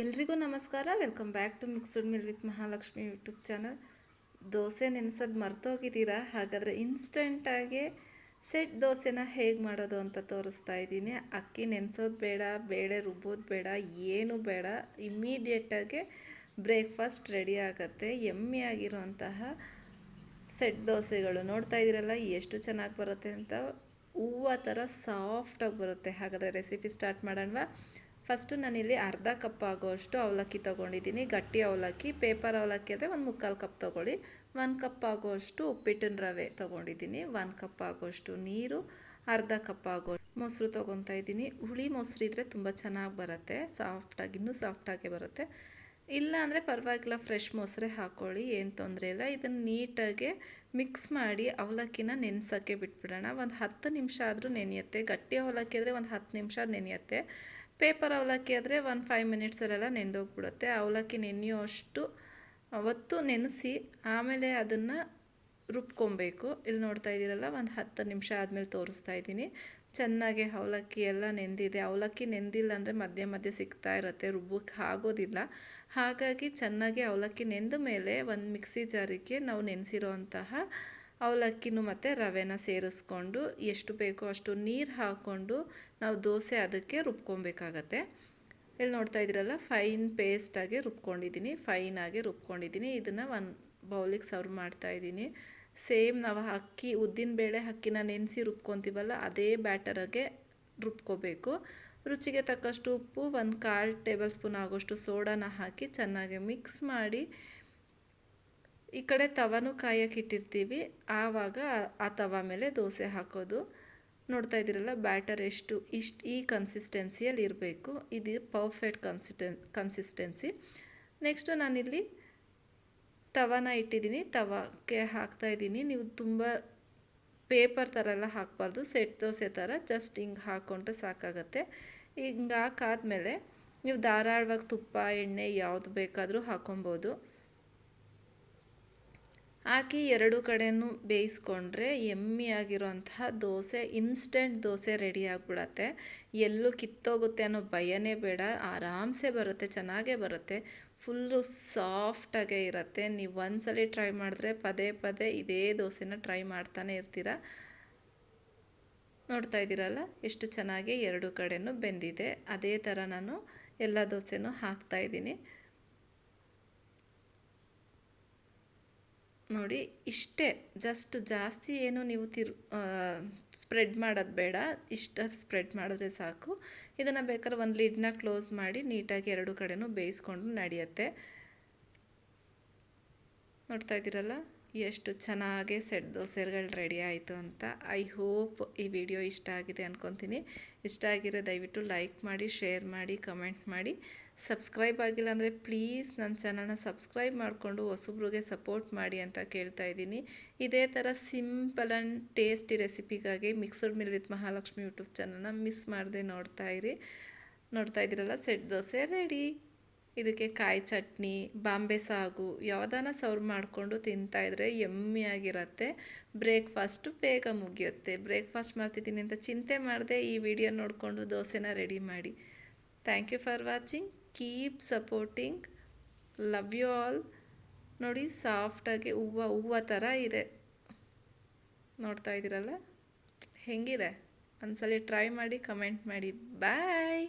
ಎಲ್ರಿಗೂ ನಮಸ್ಕಾರ. Welcome back to mixed meal with Mahalakshmi YouTube channel dosa ನೆನೆಸೋದು ಮರ್ತೋಗಿದ್ದೀರಾ? ಹಾಗಾದರೆ ಇನ್ಸ್ಟೆಂಟಾಗಿ ಸೆಟ್ ದೋಸೆನ ಹೇಗೆ ಮಾಡೋದು ಅಂತ ತೋರಿಸ್ತಾ ಇದ್ದೀನಿ. ಅಕ್ಕಿ ನೆನೆಸೋದು ಬೇಡ, ಬೇಳೆ ರುಬ್ಬೋದು ಬೇಡ, ಏನು ಬೇಡ. ಇಮ್ಮಿಡಿಯೇಟಾಗಿ ಬ್ರೇಕ್ಫಾಸ್ಟ್ ರೆಡಿ ಆಗುತ್ತೆ. ಆಗಿರುವಂತಹ ಸೆಟ್ ದೋಸೆಗಳು. ನೋಡ್ತಾ ಇದ್ದೀರಲ್ಲ, ಎಷ್ಟು ಚೆನ್ನಾಗಿ ಬರುತ್ತೆ ಅಂತ. ಹೂವು ಥರ ಸಾಫ್ಟಾಗಿ ಬರುತ್ತೆ. ಹಾಗಾದರೆ ರೆಸಿಪಿ ಸ್ಟಾರ್ಟ್ ಮಾಡೋಣವಾ? ಫಸ್ಟು ನಾನಿಲ್ಲಿ ಅರ್ಧ ಕಪ್ ಆಗೋಷ್ಟು ಅವಲಕ್ಕಿ ತೊಗೊಂಡಿದ್ದೀನಿ. ಗಟ್ಟಿ ಅವಲಕ್ಕಿ ಪೇಪರ್ ಅವಲಕ್ಕಿ ಅಂದರೆ ಒಂದು ಮುಕ್ಕಾಲು ಕಪ್ ತೊಗೊಳ್ಳಿ. ಒಂದು ಕಪ್ ಆಗೋಷ್ಟು ಉಪ್ಪಿಟ್ಟಿನ ರವೆ ತೊಗೊಂಡಿದ್ದೀನಿ. ಒಂದು ಕಪ್ ಆಗೋಷ್ಟು ನೀರು, ಅರ್ಧ ಕಪ್ ಆಗೋ ಮೊಸರು ತೊಗೊತಾ ಇದ್ದೀನಿ. ಹುಳಿ ಮೊಸರು ಇದ್ದರೆ ತುಂಬ ಚೆನ್ನಾಗಿ ಬರುತ್ತೆ. ಸಾಫ್ಟಾಗಿ ಇನ್ನೂ ಸಾಫ್ಟಾಗೆ ಬರುತ್ತೆ. ಇಲ್ಲ ಅಂದರೆ ಪರವಾಗಿಲ್ಲ ಫ್ರೆಶ್ ಮೊಸರೇ ಹಾಕ್ಕೊಳ್ಳಿ ಏನು ತೊಂದರೆ ಇಲ್ಲ. ಇದನ್ನು ನೀಟಾಗಿ ಮಿಕ್ಸ್ ಮಾಡಿ ಅವಲಕ್ಕಿನ ನೆನೆಸೋಕ್ಕೆ ಬಿಟ್ಬಿಡೋಣ. ಒಂದು ಹತ್ತು ನಿಮಿಷ ಆದರೂ ನೆನೆಯುತ್ತೆ. ಗಟ್ಟಿ ಅವಲಕ್ಕಿ ಆದರೆ ಒಂದು ಹತ್ತು ನಿಮಿಷ ನೆನೆಯುತ್ತೆ. ಪೇಪರ್ ಅವಲಕ್ಕಿ ಆದರೆ ಒಂದು ಫೈವ್ ಮಿನಿಟ್ಸಲ್ಲೆಲ್ಲ ನೆಂದೋಗ್ಬಿಡುತ್ತೆ. ಅವಲಕ್ಕಿ ನೆನೆಯೋ ಅಷ್ಟು ಅವತ್ತು ನೆನೆಸಿ ಆಮೇಲೆ ಅದನ್ನು ರುಬ್ಕೊಬೇಕು. ಇಲ್ಲಿ ನೋಡ್ತಾ ಇದ್ದೀರಲ್ಲ, ಒಂದು ಹತ್ತು ನಿಮಿಷ ಆದಮೇಲೆ ತೋರಿಸ್ತಾ ಇದ್ದೀನಿ. ಚೆನ್ನಾಗಿ ಅವಲಕ್ಕಿ ಎಲ್ಲ ನೆಂದಿದೆ. ಅವಲಕ್ಕಿ ನೆಂದಿಲ್ಲ ಅಂದರೆ ಮಧ್ಯೆ ಮಧ್ಯೆ ಸಿಗ್ತಾ ಇರುತ್ತೆ ರುಬ್ಬಕ್ಕೆ ಆಗೋದಿಲ್ಲ. ಹಾಗಾಗಿ ಚೆನ್ನಾಗಿ ಅವಲಕ್ಕಿ ನೆಂದ ಮೇಲೆ ಒಂದು ಮಿಕ್ಸಿ ಜಾರಿಗೆ ನಾವು ನೆನೆಸಿರೋ ಅಂತಹ ಅವಲಕ್ಕಿನೂ ಮತ್ತು ರವೆನ ಸೇರಿಸ್ಕೊಂಡು ಎಷ್ಟು ಬೇಕೋ ಅಷ್ಟು ನೀರು ಹಾಕ್ಕೊಂಡು ನಾವು ದೋಸೆ ಅದಕ್ಕೆ ರುಬ್ಕೊಬೇಕಾಗತ್ತೆ. ಇಲ್ಲಿ ನೋಡ್ತಾ ಇದ್ದೀರಲ್ಲ ಫೈನ್ ಪೇಸ್ಟಾಗಿ ರುಬ್ಕೊಂಡಿದ್ದೀನಿ ಫೈನಾಗಿ ರುಬ್ಕೊಂಡಿದ್ದೀನಿ. ಇದನ್ನು ಒಂದು ಬೌಲಿಗೆ ಸರ್ವ್ ಮಾಡ್ತಾ ಇದ್ದೀನಿ. ಸೇಮ್ ನಾವು ಅಕ್ಕಿ, ಉದ್ದಿನ ಬೇಳೆ ಅಕ್ಕಿನ ನೆನೆಸಿ ರುಬ್ಕೊತೀವಲ್ಲ, ಅದೇ ಬ್ಯಾಟರಾಗೆ ರುಬ್ಕೋಬೇಕು. ರುಚಿಗೆ ತಕ್ಕಷ್ಟು ಉಪ್ಪು, ಒಂದು ಕಾಲು ಟೇಬಲ್ ಸ್ಪೂನ್ ಆಗೋಷ್ಟು ಸೋಡಾನ ಹಾಕಿ ಚೆನ್ನಾಗಿ ಮಿಕ್ಸ್ ಮಾಡಿ ಈ ಕಡೆ ತವನು ಕಾಯಕ್ಕೆ ಇಟ್ಟಿರ್ತೀವಿ. ಆವಾಗ ಆ ತವ ಮೇಲೆ ದೋಸೆ ಹಾಕೋದು. ನೋಡ್ತಾ ಇದ್ದೀರಲ್ಲ, ಬ್ಯಾಟರ್ ಎಷ್ಟು, ಇಷ್ಟು ಈ ಕನ್ಸಿಸ್ಟೆನ್ಸಿಯಲ್ಲಿ ಇರಬೇಕು. ಇದು ಪರ್ಫೆಕ್ಟ್ ಕನ್ಸಿಸ್ಟೆನ್ ಕನ್ಸಿಸ್ಟೆನ್ಸಿ ನೆಕ್ಸ್ಟು ನಾನಿಲ್ಲಿ ತವನ ಇಟ್ಟಿದ್ದೀನಿ. ತವಕ್ಕೆ ಹಾಕ್ತಾಯಿದ್ದೀನಿ ನೀವು ತುಂಬ ಪೇಪರ್ ಥರ ಎಲ್ಲ ಹಾಕಬಾರ್ದು. ಸೆಟ್ ದೋಸೆ ಥರ ಜಸ್ಟ್ ಹಿಂಗೆ ಹಾಕ್ಕೊಂಡ್ರೆ ಸಾಕಾಗತ್ತೆ. ಹಿಂಗೆ ಹಾಕಾದ್ಮೇಲೆ ನೀವು ಧಾರಾಳವಾಗಿ ತುಪ್ಪ, ಎಣ್ಣೆ ಯಾವುದು ಬೇಕಾದರೂ ಹಾಕೊಬೋದು. ಹಾಕಿ ಎರಡು ಕಡೆಯೂ ಬೇಯಿಸ್ಕೊಂಡ್ರೆ ಆಗಿರೋಂತಹ ದೋಸೆ ಇನ್ಸ್ಟೆಂಟ್ ದೋಸೆ ರೆಡಿ ಆಗಿಬಿಡತ್ತೆ. ಎಲ್ಲೂ ಕಿತ್ತೋಗುತ್ತೆ ಅನ್ನೋ ಭಯನೇ ಬೇಡ. ಆರಾಮ್ಸೆ ಬರುತ್ತೆ, ಚೆನ್ನಾಗೇ ಬರುತ್ತೆ. ಫುಲ್ಲು ಸಾಫ್ಟಾಗೇ ಇರುತ್ತೆ. ನೀವು ಒಂದ್ಸಲಿ ಟ್ರೈ ಮಾಡಿದ್ರೆ ಪದೇ ಪದೇ ಇದೇ ದೋಸೆನ ಟ್ರೈ ಮಾಡ್ತಾನೆ ಇರ್ತೀರ. ನೋಡ್ತಾ ಇದ್ದೀರಲ್ಲ? ಎಷ್ಟು ಚೆನ್ನಾಗಿ ಎರಡು ಕಡೆಯೂ ಬೆಂದಿದೆ. ಅದೇ ಥರ ನಾನು ಎಲ್ಲ ದೋಸೆನೂ ಹಾಕ್ತಾಯಿದ್ದೀನಿ ನೋಡಿ, ಇಷ್ಟೇ ಜಸ್ಟ್ ಜಾಸ್ತಿ ಏನು ನೀವು ತಿರು ಸ್ಪ್ರೆಡ್ ಮಾಡೋದು ಬೇಡ. ಇಷ್ಟ ಸ್ಪ್ರೆಡ್ ಮಾಡಿದ್ರೆ ಸಾಕು. ಇದನ್ನು ಬೇಕಾದ್ರೆ ಒಂದು ಲಿಡ್ನ ಕ್ಲೋಸ್ ಮಾಡಿ ನೀಟಾಗಿ ಎರಡು ಕಡೆನೂ ಬೇಯಿಸ್ಕೊಂಡು ನಡೆಯುತ್ತೆ. ನೋಡ್ತಾ ಇದ್ದೀರಲ್ಲ? ಎಷ್ಟು ಚೆನ್ನಾಗೆ ಸೆಟ್ ದೋಸೆಗಳು ರೆಡಿ ಆಯಿತು ಅಂತ. ಐ ಹೋಪ್ ಈ ವಿಡಿಯೋ ಇಷ್ಟ ಆಗಿದೆ ಅಂದ್ಕೊತೀನಿ ಇಷ್ಟ ಆಗಿರೋ ದಯವಿಟ್ಟು ಲೈಕ್ ಮಾಡಿ ಶೇರ್ ಮಾಡಿ ಕಮೆಂಟ್ ಮಾಡಿ. ಸಬ್ಸ್ಕ್ರೈಬ್ ಆಗಿಲ್ಲ ಅಂದರೆ ಪ್ಲೀಸ್ ನನ್ನ ಚಾನಲ್ನ ಸಬ್ಸ್ಕ್ರೈಬ್ ಮಾಡಿಕೊಂಡು ಹೊಸಬ್ರಿಗೆ ಸಪೋರ್ಟ್ ಮಾಡಿ ಅಂತ ಕೇಳ್ತಾ ಇದ್ದೀನಿ. ಇದೇ ಥರ simple and tasty ರೆಸಿಪಿಗಾಗಿ mixed meal with Mahalakshmi YouTube ಚಾನಲ್ನ ಮಿಸ್ ಮಾಡದೆ ನೋಡ್ತಾ ಇರಿ. ನೋಡ್ತಾ ಇದ್ದೀರಲ್ಲ, ಸೆಟ್ ದೋಸೆ ರೆಡಿ. ಇದಕ್ಕೆ ಕಾಯಿ ಚಟ್ನಿ, ಬಾಂಬೆ ಸಾಗು, ಯಾವ್ದಾನ ಸರ್ವ್ ಮಾಡಿಕೊಂಡು ತಿಂತಾಯಿದ್ರೆ ಎಮ್ಮಿಯಾಗಿರತ್ತೆ ಬ್ರೇಕ್ಫಾಸ್ಟು ಬೇಗ ಮುಗಿಯುತ್ತೆ. ಬ್ರೇಕ್ಫಾಸ್ಟ್ ಮಾಡ್ತಿದ್ದೀನಿ ಅಂತ ಚಿಂತೆ ಮಾಡದೆ ಈ ವಿಡಿಯೋ ನೋಡಿಕೊಂಡು ದೋಸೆನ ರೆಡಿ ಮಾಡಿ. Thank you for watching. Keep supporting love you all ನೋಡಿ ಸಾಫ್ಟಾಗಿ ಹೂವು ಹೂವು ಥರ ಇದೆ. ನೋಡ್ತಾ ಇದ್ದೀರಲ್ಲ? ಹೆಂಗಿದೆ? ಒಂದ್ಸಲಿ ಟ್ರೈ ಮಾಡಿ ಕಮೆಂಟ್ ಮಾಡಿ. ಬಾಯ್